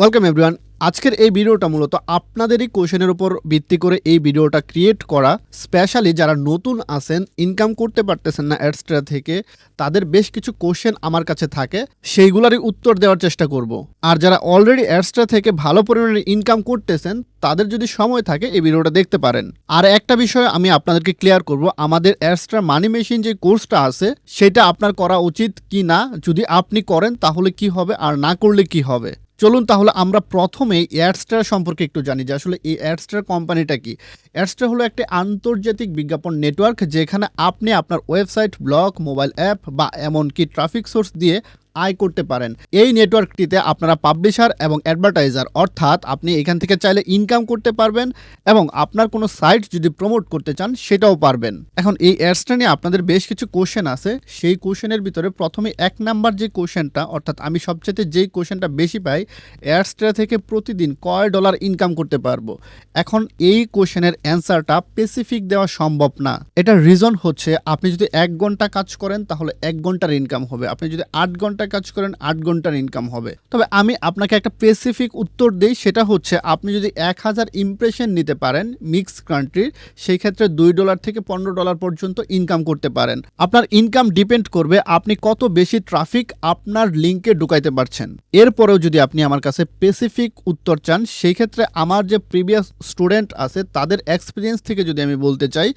Welcome everyone আজকের এই ভিডিওটা মূলত আপনাদেরই কোশ্চেনের উপর ভিত্তি করে এই ভিডিওটা ক্রিয়েট করা স্পেশালি যারা নতুন আছেন ইনকাম করতে পারতেছেন না অ্যাডস্ট্রা থেকে, তাদের বেশ কিছু কোশ্চেন আমার কাছে থাকে। সেইগুলারই উত্তর দেওয়ার চেষ্টা করব। আর যারা অলরেডি অ্যাডস্ট্রা থেকে ভালো পরিমাণে ইনকাম করতেছেন, তাদের যদি সময় থাকে, এই ভিডিওটা দেখতে পারেন। আর একটা বিষয় আমি আপনাদেরকে ক্লিয়ার করব, আমাদের অ্যাডস্ট্রা মানি মেশিন যে কোর্সটা আছে, সেটা আপনার করা উচিত কি না যদি আপনি করেন, তাহলে কি হবে, আর না করলে কি হবে? চলুন তাহলে আমরা প্রথমে এয়ারস্টার সম্পর্কে একটু জানি যে আসলে এই এয়ারস্টার কোম্পানিটা কি? এয়ারস্টার হলো একটি আন্তর্জাতিক বিজ্ঞাপন নেটওয়ার্ক যেখানে আপনি আপনার ওয়েবসাইট ব্লগ মোবাইল অ্যাপ বা এমনকি ট্রাফিক সোর্স দিয়ে আয় করতে পারেন। এই নেটওয়ার্কটিতে আপনারা পাবলিশার এবং অ্যাডভার্টাইজার অর্থাৎ আপনি এখান থেকে চাইলে ইনকাম করতে পারবেন এবং আপনার কোনো সাইট যদি প্রমোট করতে চান, সেটাও পারবেন। এখন এই অ্যাডসটা নিয়ে আপনাদের বেশ কিছু কোশ্চেন আছে। সেই কোশ্চেনের ভিতরে প্রথমে এক নাম্বার যে কোশ্চেনটা অর্থাৎ আমি সবচেয়ে যেই কোশ্চেনটা বেশি পাই অ্যাডসটা থেকে প্রতিদিন কয় ডলার ইনকাম করতে পারব? এখন এই কোশ্চেনের অ্যান্সারটা স্পেসিফিক দেওয়া সম্ভব না। এটার রিজন হচ্ছে, আপনি যদি এক ঘণ্টা কাজ করেন, তাহলে এক ঘণ্টার ইনকাম হবে। আপনি যদি আট ঘণ্টা কাজ করেন, আট ঘণ্টার ইনকাম হবে। তবে আমি আপনাকে একটা স্পেসিফিক উত্তর দিই, সেটা হচ্ছে আপনি যদি এক হাজার ইমপ্রেশন নিতে পারেন মিক্স কান্ট্রির সেই ক্ষেত্রে দুই ডলার থেকে পনেরো ডলার পর্যন্ত ইনকাম করতে পারেন। আপনার ইনকাম ডিপেন্ড করবে আপনি কত বেশি ট্রাফিক আপনার লিঙ্কে ঢুকাইতে পারছেন। এরপরেও যদি আপনি আমার কাছে স্পেসিফিক উত্তর চান, সেই ক্ষেত্রে আমার যে প্রিভিয়াস স্টুডেন্ট আছে, তাদের এক্সপিরিয়েন্স থেকে যদি আমি বলতে চাই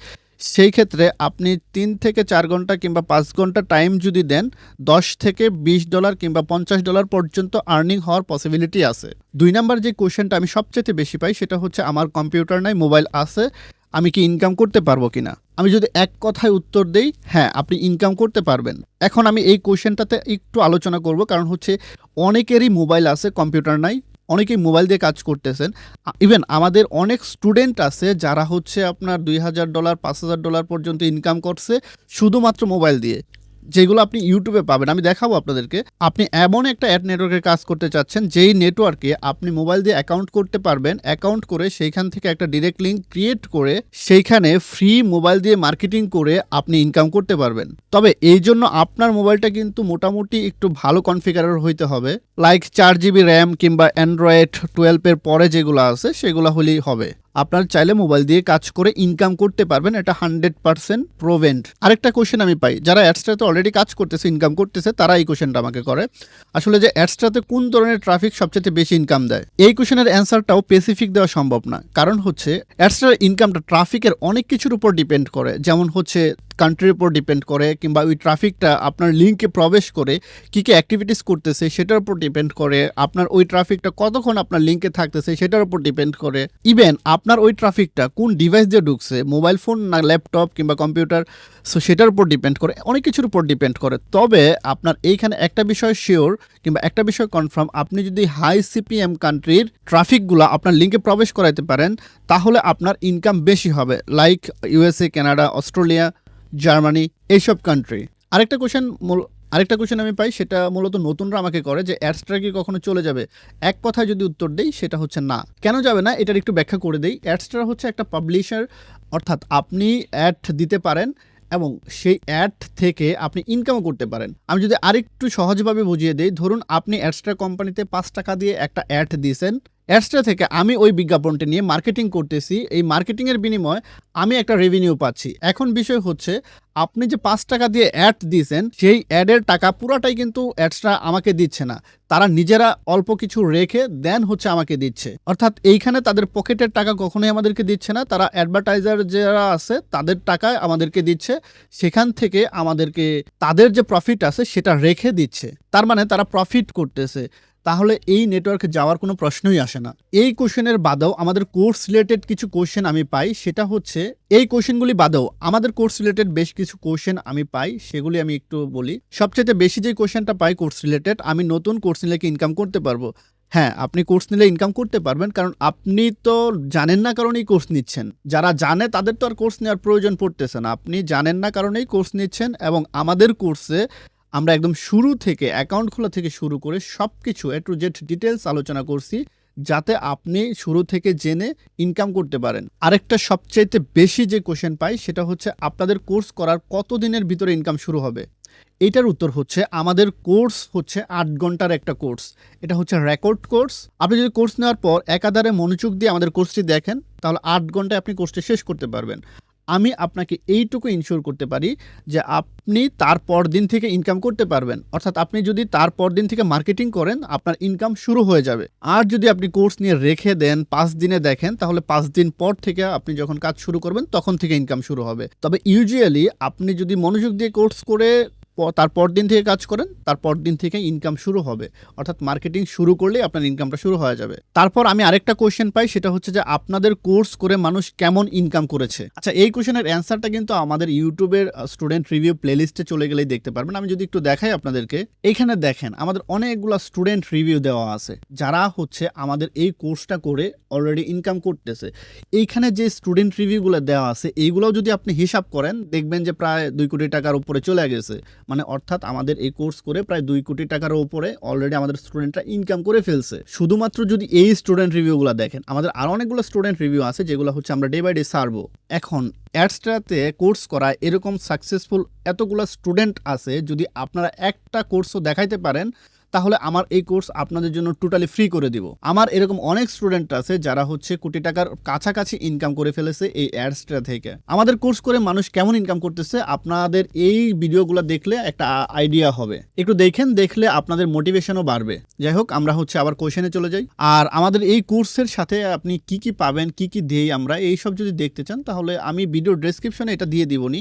সেই ক্ষেত্রে আপনি তিন থেকে চার ঘণ্টা কিংবা পাঁচ ঘণ্টা টাইম যদি দেন, দশ থেকে বিশ ডলার কিংবা পঞ্চাশ ডলার পর্যন্ত আর্নিং হওয়ার পসিবিলিটি আছে। দুই নাম্বার যে কোশ্চেনটা আমি সবচেয়ে বেশি পাই, সেটা হচ্ছে আমার কম্পিউটার নাই মোবাইল আছে, আমি কি ইনকাম করতে পারব কিনা? আমি যদি এক কথায় উত্তর দেই হ্যাঁ আপনি ইনকাম করতে পারবেন। এখন আমি এই কোশ্চেনটাতে একটু আলোচনা করব, কারণ হচ্ছে অনেকেরই মোবাইল আছে কম্পিউটার নাই অনেকেই মোবাইল দিয়ে কাজ করতেছেন। ইভেন আমাদের অনেক স্টুডেন্ট আছে যারা হচ্ছে আপনার দুই হাজার ডলার পাঁচ হাজার ডলার পর্যন্ত ইনকাম করছে শুধুমাত্র মোবাইল দিয়ে। যেগুলো আপনি ইউটিউবে পাবেন। আমি দেখাবো আপনাদেরকে। আপনি এমন একটা অ্যাড নেটওয়ার্কের কাজ করতে চাচ্ছেন, যেই নেটওয়ার্কে আপনি মোবাইল দিয়ে অ্যাকাউন্ট করতে পারবেন। অ্যাকাউন্ট করে সেইখান থেকে একটা ডিরেক্ট লিঙ্ক ক্রিয়েট করে সেইখানে ফ্রি মোবাইল দিয়ে মার্কেটিং করে আপনি ইনকাম করতে পারবেন। তবে এই জন্য আপনার মোবাইলটা কিন্তু মোটামুটি একটু ভালো কনফিগারের হইতে হবে। লাইক চার জিবি র্যাম কিংবা অ্যান্ড্রয়েড টুয়েলভের পরে যেগুলো আছে, সেগুলো হলেই হবে। আপনার চাইলে মোবাইল দিয়ে কাজ করে ইনকাম করতে পারবেন, এটা হান্ড্রেড পার্সেন্ট প্রোভেন্ট আরেকটা কোয়েশন আমি পাই, যারা অ্যাডসটাতে অলরেডি কাজ করতেছে ইনকাম করতেছে, তারা এই কোয়েশনটা আমাকে করে। আসলে যে অ্যাডসটাতে কোন ধরনের ট্রাফিক সবচেয়ে বেশি ইনকাম দেয়? এই কোয়েশনের অ্যান্সারটাও স্পেসিফিক দেওয়া সম্ভব না। কারণ হচ্ছে অ্যাডসটার ইনকামটা ট্রাফিকের অনেক কিছুর উপর ডিপেন্ড করে। যেমন হচ্ছে কান্ট্রির উপর ডিপেন্ড করে কিংবা ওই ট্রাফিকটা আপনার লিঙ্কে প্রবেশ করে কী কী অ্যাক্টিভিটিস করতেছে সেটার উপর ডিপেন্ড করে, আপনার ওই ট্রাফিকটা কতক্ষণ আপনার লিঙ্কে থাকতেছে সেটার উপর ডিপেন্ড করে। ইভেন আপনার ওই ট্রাফিকটা কোন ডিভাইস দিয়ে ঢুকছে মোবাইল ফোন না ল্যাপটপ কিংবা কম্পিউটার সো সেটার উপর ডিপেন্ড করে, অনেক কিছুর উপর ডিপেন্ড করে। তবে আপনার এইখানে একটা বিষয় শিওর কিংবা একটা বিষয় কনফার্ম আপনি যদি হাই সিপিএম কান্ট্রির ট্রাফিকগুলো আপনার লিঙ্কে প্রবেশ করাইতে পারেন, তাহলে আপনার ইনকাম বেশি হবে। Like USA Canada Australia Germany, এইসব কান্ট্রি আরেকটা কোশ্চেন আরেকটা কোশ্চেন আমি পাই, সেটা মূলত নতুনরা আমাকে করে যে অ্যাডসটা কি কখনো চলে যাবে। এক কথায় যদি উত্তর দেই, সেটা হচ্ছে না। কেন যাবে না? এটার একটু ব্যাখ্যা করে দেই। অ্যাডসটা হচ্ছে একটা পাবলিশার অর্থাৎ আপনি অ্যাড দিতে পারেন এবং সেই অ্যাড থেকে আপনি ইনকামও করতে পারেন। আমি যদি আরেকটু সহজভাবে বুঝিয়ে দিই, ধরুন আপনি অ্যাডস্ট্রা কোম্পানিতে পাঁচ টাকা দিয়ে একটা অ্যাড দিয়েছেন অ্যাডস্ট্রা থেকে আমি ওই বিজ্ঞাপনটি নিয়ে মার্কেটিং করতেছি। এই মার্কেটিংয়ের বিনিময়ে আমি একটা রেভিনিউ পাচ্ছি। এখন বিষয় হচ্ছে, আপনি যে পাঁচ টাকা দিয়ে অ্যাড দিয়েছেন, সেই অ্যাডের টাকা পুরাটাই কিন্তু অ্যাডসটা আমাকে দিচ্ছে না। তারা নিজেরা অল্প কিছু রেখে দেন হচ্ছে আমাকে দিচ্ছে। অর্থাৎ এইখানে তাদের পকেটের টাকা কখনোই আমাদেরকে দিচ্ছে না। তারা অ্যাডভার্টাইজার যারা আছে, তাদের টাকায় আমাদেরকে দিচ্ছে। সেখান থেকে আমাদেরকে, তাদের যে প্রফিট আছে, সেটা রেখে দিচ্ছে। তার মানে তারা প্রফিট করতেছে। তাহলে এই নেটওয়ার্কে যাওয়ার কোনো প্রশ্নই আসে না। এই কোশ্চেনের বাদেও আমাদের কোর্স রিলেটেড কিছু কোশ্চেন আমি পাই, সেটা হচ্ছে, এই কোশ্চেনগুলি বাদেও আমাদের কোর্স রিলেটেড বেশ কিছু কোশ্চেন আমি পাই, সেগুলি আমি একটু বলি। সবচেয়ে বেশি যে কোশ্চেনটা পাই কোর্স রিলেটেড আমি নতুন কোর্স নিলে কি ইনকাম করতে পারব? হ্যাঁ আপনি কোর্স নিলে ইনকাম করতে পারবেন, কারণ আপনি তো জানেন না কারণেই কোর্স নিচ্ছেন। যারা জানে তাদের তো আর কোর্স নেওয়ার প্রয়োজন পড়তেছে না। আপনি জানেন না কারণেই কোর্স নিচ্ছেন এবং আমাদের কোর্সে আমরা একদম শুরু থেকে অ্যাকাউন্ট খোলা থেকে শুরু করে সব কিছু এ টু জেড ডিটেলস আলোচনা করছি, যাতে আপনি শুরু থেকে জেনে ইনকাম করতে পারেন। আরেকটা সবচাইতে বেশি যে কোশ্চেন পাই, সেটা হচ্ছে আপনাদের কোর্স করার কত দিনের ভিতরে ইনকাম শুরু হবে? এটার উত্তর হচ্ছে আমাদের কোর্স হচ্ছে আট ঘণ্টার একটা কোর্স এটা হচ্ছে রেকর্ড কোর্স আপনি যদি কোর্স নেওয়ার পর একাধারে মনোযোগ দিয়ে আমাদের কোর্সটি দেখেন, তাহলে আট ঘন্টায় আপনি কোর্সটি শেষ করতে পারবেন। আমি আপনাকে এইটুকু ইনশোর করতে পারি যে আপনি তার পর দিন থেকে ইনকাম করতে পারবেন। অর্থাৎ আপনি যদি তার পর দিন থেকে মার্কেটিং করেন, আপনার ইনকাম শুরু হয়ে যাবে। আর যদি আপনি কোর্স নিয়ে রেখে দেন, পাঁচ দিনে দেখেন, তাহলে পাঁচ দিন পর থেকে আপনি যখন কাজ শুরু করবেন, তখন থেকে ইনকাম শুরু হবে। তবে ইউজুয়ালি আপনি যদি মনোযোগ দিয়ে কোর্স করে প- তারপর দিন থেকে কাজ করেন তারপর দিন থেকে ইনকাম শুরু হবে। অর্থাৎ মার্কেটিং শুরু করলেই আপনার ইনকামটা শুরু হয়ে যাবে। তারপর আমি আরেকটা কোশ্চেন পাই, সেটা হচ্ছে যে আপনাদের কোর্স করে মানুষ কেমন ইনকাম করেছে? আচ্ছা এই কোশ্চেনের অ্যান্সারটা কিন্তু আমাদের ইউটিউবের স্টুডেন্ট রিভিউ প্লেলিস্টে চলে গেলেই দেখতে পারবেন। আমি যদি একটু দেখাই আপনাদেরকে এইখানে দেখেন, আমাদের অনেকগুলো স্টুডেন্ট রিভিউ দেওয়া আছে, যারা হচ্ছে আমাদের এই কোর্সটা করে অলরেডি ইনকাম করতেছে। এইখানে যে স্টুডেন্ট রিভিউগুলো দেওয়া আছে, এইগুলোও যদি আপনি হিসাব করেন, দেখবেন যে প্রায় দুই কোটি টাকার উপরে চলে গেছে। মানে অর্থাৎ আমাদের এই কোর্স করে প্রায় দুই কোটি টাকার ওপরে অলরেডি আমাদের স্টুডেন্টরা ইনকাম করে ফেলছে। শুধুমাত্র যদি এই স্টুডেন্ট রিভিউগুলো দেখেন, আমাদের আরও অনেকগুলো স্টুডেন্ট রিভিউ আছে যেগুলো হচ্ছে আমরা ডে বাই ডে সারবো। এখন অ্যাডস্ট্রাতে কোর্স করা এরকম সাকসেসফুল এতগুলো স্টুডেন্ট আছে, যদি আপনারা একটা কোর্সও দেখাইতে পারেন তাহলে আমার এই কোর্স আপনাদের জন্য টোটালি ফ্রি করে দিব। আমার এরকম অনেক স্টুডেন্ট আছে যারা হচ্ছে কোটি টাকার কাছাকাছি ইনকাম করে ফেলেছে এই অ্যাডসটা থেকে। আমাদের কোর্স করে মানুষ কেমন ইনকাম করতেছে আপনাদের এই ভিডিওগুলো দেখলে একটা আইডিয়া হবে। একটু দেখেন, দেখলে আপনাদের মোটিভেশনও বাড়বে। যাই হোক, আমরা হচ্ছে আবার কোশ্চেনে চলে যাই। আর আমাদের এই কোর্সের সাথে আপনি কি কি পাবেন, কি কি দেই আমরা এই সব যদি দেখতে চান, তাহলে আমি ভিডিও ডেসক্রিপশনে এটা দিয়ে দিবনি।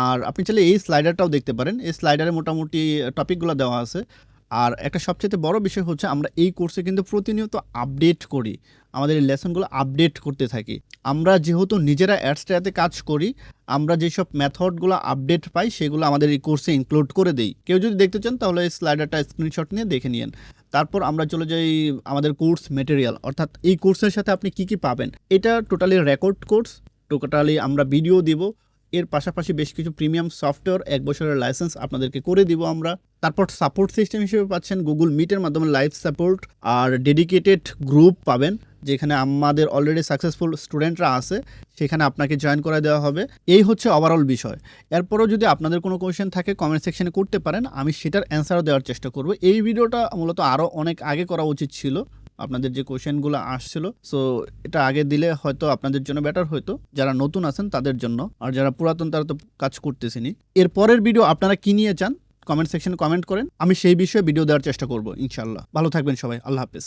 আর আপনি চাইলে এই স্লাইডারটাও দেখতে পারেন। এই স্লাইডারে মোটামুটি টপিকগুলো দেওয়া আছে। আর একটা সবচেয়ে বড় বিষয় হচ্ছে আমরা এই কোর্সে কিন্তু প্রতিনিয়ত আপডেট করি। আমাদের লেসনগুলো আপডেট করতে থাকি। আমরা যেহেতু নিজেরা অ্যাডসটাতে কাজ করি, আমরা যেসব মেথডগুলো আপডেট পাই, সেগুলো আমাদের এই কোর্সে ইনক্লুড করে দেই। কেউ যদি দেখতে চান, তাহলে এই স্লাইডারটা স্ক্রিনশট নিয়ে দেখে নিন তারপর আমরা চলে যাই আমাদের কোর্স মেটেরিয়াল অর্থাৎ এই কোর্সের সাথে আপনি কি কি পাবেন? এটা টোটালি রেকর্ড কোর্স টোটালি আমরা ভিডিও দিব। এর পাশাপাশি বেশ কিছু প্রিমিয়াম সফটওয়্যার এক বছরের লাইসেন্স আপনাদেরকে করে দিব আমরা। তারপর সাপোর্ট সিস্টেম হিসেবে পাচ্ছেন গুগল মিটের মাধ্যমে লাইভ সাপোর্ট আর ডেডিকেটেড গ্রুপ পাবেন, যেখানে আমাদের অলরেডি সাকসেসফুল স্টুডেন্টরা আছে, সেখানে আপনাকে জয়েন করে দেওয়া হবে। এই হচ্ছে ওভারঅল বিষয়। এরপরও যদি আপনাদের কোনো কোয়েশ্চেন থাকে কমেন্ট সেকশনে করতে পারেন, আমি সেটার অ্যান্সারও দেওয়ার চেষ্টা করব। এই ভিডিওটা মূলত আরও অনেক আগে করা উচিত ছিল। আপনাদের যে কোয়েশনগুলো আসছিল সো এটা আগে দিলে হয়তো আপনাদের জন্য বেটার হয়তো। যারা নতুন আছেন, তাদের জন্য। আর যারা পুরাতন, তারা তো কাজ করতেছেনি এর পরের ভিডিও আপনারা কি নিয়ে চান? কমেন্ট সেকশনে কমেন্ট করেন। আমি সেই বিষয়ে ভিডিও দেওয়ার চেষ্টা করব ইনশাল্লাহ ভালো থাকবেন সবাই। আল্লাহ হাফেজ।